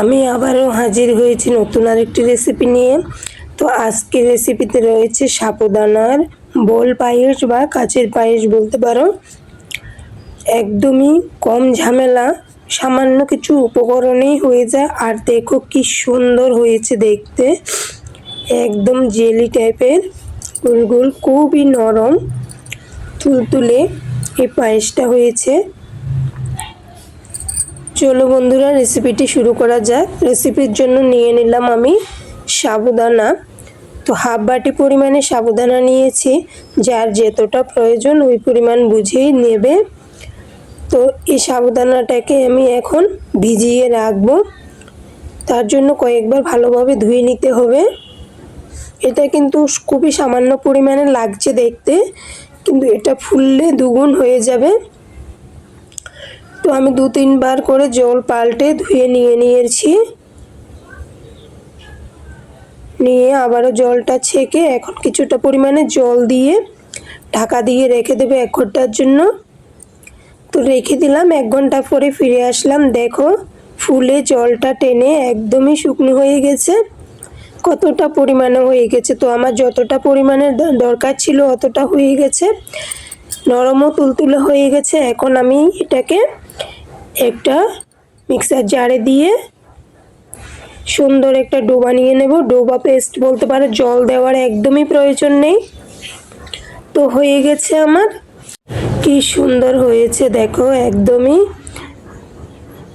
আমি আবারও হাজির হয়েছি নতুন আরেকটি রেসিপি নিয়ে। তো আজকের রেসিপিতে রয়েছে সাবুদানার বোল পায়েস বা কাচের পায়েস বলতে পারো। একদমই কম ঝামেলা, সামান্য কিছু উপকরণেই হয়ে যায়। আর দেখো কি সুন্দর হয়েছে দেখতে। একদম জেলি টাইপের, গোল গোল, খুবই নরম, তুলতুলে এই পায়েসটা হয়েছে। চলো বন্ধুরা রেসিপিটি শুরু করা যাক। রেসিপির জন্য নিয়ে নিলাম আমি সাবুদানা। তো হাফ বাটি পরিমাণে সাবুদানা নিয়েছি। যার যতটা প্রয়োজন ওই পরিমাণ বুঝেই নেবে। তো এই সাবুদানাটাকে আমি এখন ভিজিয়ে রাখব। তার জন্য কয়েকবার ভালোভাবে ধুয়ে নিতে হবে। এটা কিন্তু খুবই সামান্য পরিমাণে লাগছে দেখতে, কিন্তু এটা ফুললে দুগুণ হয়ে যাবে। তো আমি দু তিনবার করে জল পাল্টে ধুয়ে নিয়ে নিয়েছি। নিয়ে আবারও জলটা ছেঁকে এখন কিছুটা পরিমাণে জল দিয়ে ঢাকা দিয়ে রেখে দেবে এক ঘণ্টার জন্য। তো রেখে দিলাম, এক ঘণ্টা পরে ফিরে আসলাম। দেখো, ফুলে জলটা টেনে একদমই শুকনো হয়ে গেছে। কতটা পরিমাণে হয়ে গেছে তো আমার যতটা পরিমাণে দরকার ছিল অতটা হয়ে গেছে। নরমও তুলতুলে হয়ে গেছে। এখন আমি এটাকে একটা মিক্সার জারে দিয়ে সুন্দর একটা ডোবা নিয়ে নেব। ডোবা পেস্ট বলতে পারো, জল দেওয়ার একদমই প্রয়োজন নেই। তো হয়ে গেছে আমার। কি সুন্দর হয়েছে, দেখো একদমই।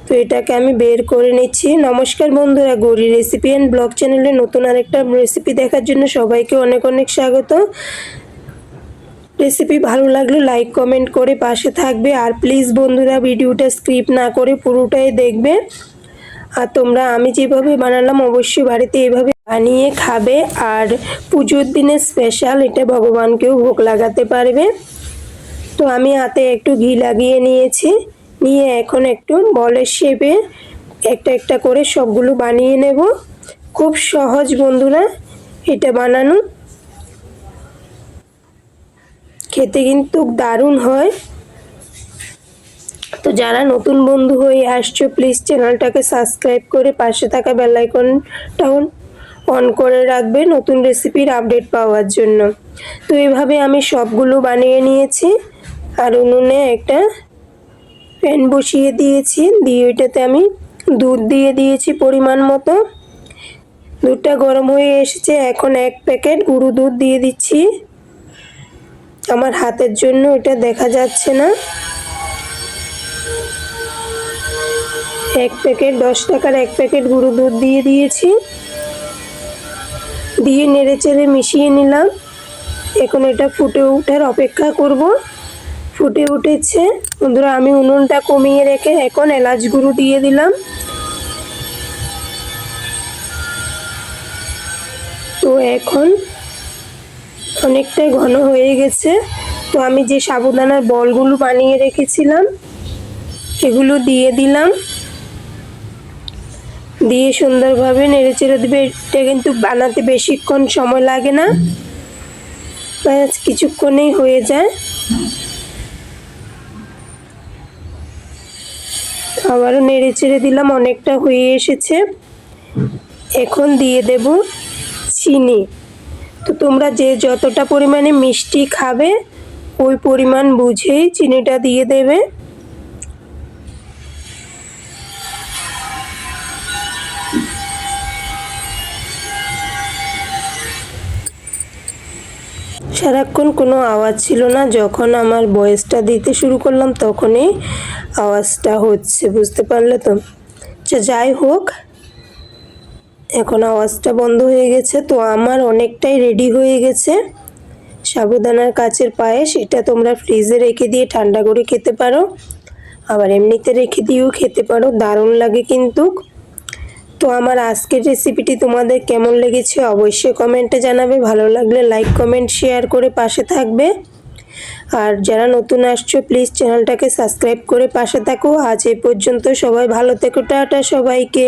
তো এটাকে আমি বের করে নিচ্ছি। নমস্কার বন্ধুরা, গৌরী রেসিপি অ্যান্ড ব্লগ চ্যানেলে নতুন আরেকটা রেসিপি দেখার জন্য সবাইকে অনেক অনেক স্বাগত। রেসিপি ভালো লাগলে লাইক, কমেন্ট করে পাশে থাকবে। আর প্লিজ বন্ধুরা, ভিডিওটা স্ক্রিপ্ট না করে পুরোটাই দেখবে। আর তোমরা, আমি যেভাবে বানালাম, অবশ্যই বাড়িতে এইভাবে বানিয়ে খাবে। আর পুজোর দিনে স্পেশাল এটা ভগবানকেও ভোগ লাগাতে পারবে। তো আমি হাতে একটু ঘি লাগিয়ে নিয়েছি। নিয়ে এখন একটু বলের শেপে একটা একটা করে সবগুলো বানিয়ে নেব। খুব সহজ বন্ধুরা, এটা বানানো। খেতে কিন্তু দারুণ হয়। তো যারা নতুন বন্ধু হয়ে আসছো প্লিজ চ্যানেলটাকে সাবস্ক্রাইব করে পাশে থাকা বেলাইকনটাও অন করে রাখবে নতুন রেসিপির আপডেট পাওয়ার জন্য। তো এভাবে আমি সবগুলো বানিয়ে নিয়েছি। আর উনুনে একটা প্যান বসিয়ে দিয়েছি। দিয়ে ওইটাতে আমি দুধ দিয়ে দিয়েছি পরিমাণ মতো। দুধটা গরম হয়ে এসেছে। এখন এক প্যাকেট গুঁড়ো দুধ দিয়ে দিচ্ছি। আমার হাতের জন্য এটা দেখা যাচ্ছে না। এক প্যাকেট, দশ টাকার এক প্যাকেট গুঁড়ো দুধ দিয়ে দিয়েছি। দিয়ে নেড়ে চেড়ে মিশিয়ে নিলাম। এখন এটা ফুটে ওঠার অপেক্ষা করব। ফুটে উঠেছে। বন্ধুরা, আমি উনুনটা কমিয়ে রেখে এখন এলাচ গুঁড়ো দিয়ে দিলাম। তো এখন অনেকটাই ঘন হয়ে গেছে। তো আমি যে সাবুদানার বলগুলো বানিয়ে রেখেছিলাম, এগুলো দিয়ে দিলাম। দিয়ে সুন্দরভাবে নেড়ে চেড়ে দেবে। এটা কিন্তু বানাতে বেশিক্ষণ সময় লাগে না। ব্যাস, কিছুক্ষণেই হয়ে যায়। আবারও নেড়ে চেড়ে দিলাম, অনেকটা হয়ে এসেছে। এখন দিয়ে দেব চিনি। তো তোমরা যে যতটা পরিমাণে মিষ্টি খাবে, ওই পরিমাণ বুঝেই চিনিটা দিয়ে দেবে। সারাক্ষণ কোনো আওয়াজ ছিল না, যখন আমার বয়েসটা দিতে শুরু করলাম তখনই আওয়াজটা হচ্ছে, বুঝতে পারলে তো? যাই হোক এখন আওয়াজটা বন্ধ হয়ে গেছে, তো আমার অনেকটাই রেডি হয়ে গেছে। সাবুদানার কাচের পায়েস, এটা তোমরা ফ্রিজে রেখে দিয়ে ঠান্ডা করে খেতে পারো। আবার এমনিতে রেখে দিয়েও খেতে পারো, দারুণ লাগে কিন্তু। তো আমার আজকের রেসিপিটি তোমাদের কেমন লেগেছে অবশ্যই কমেন্টে জানাবে, ভালো লাগলে লাইক কমেন্ট শেয়ার করে পাশে থাকবে। আর যারা নতুন আসছো প্লিজ চ্যানেলটাকে সাবস্ক্রাইব করে পাশে থাকো। আজ এ পর্যন্ত সবাই ভালো থেকো, টাটা সবাইকে।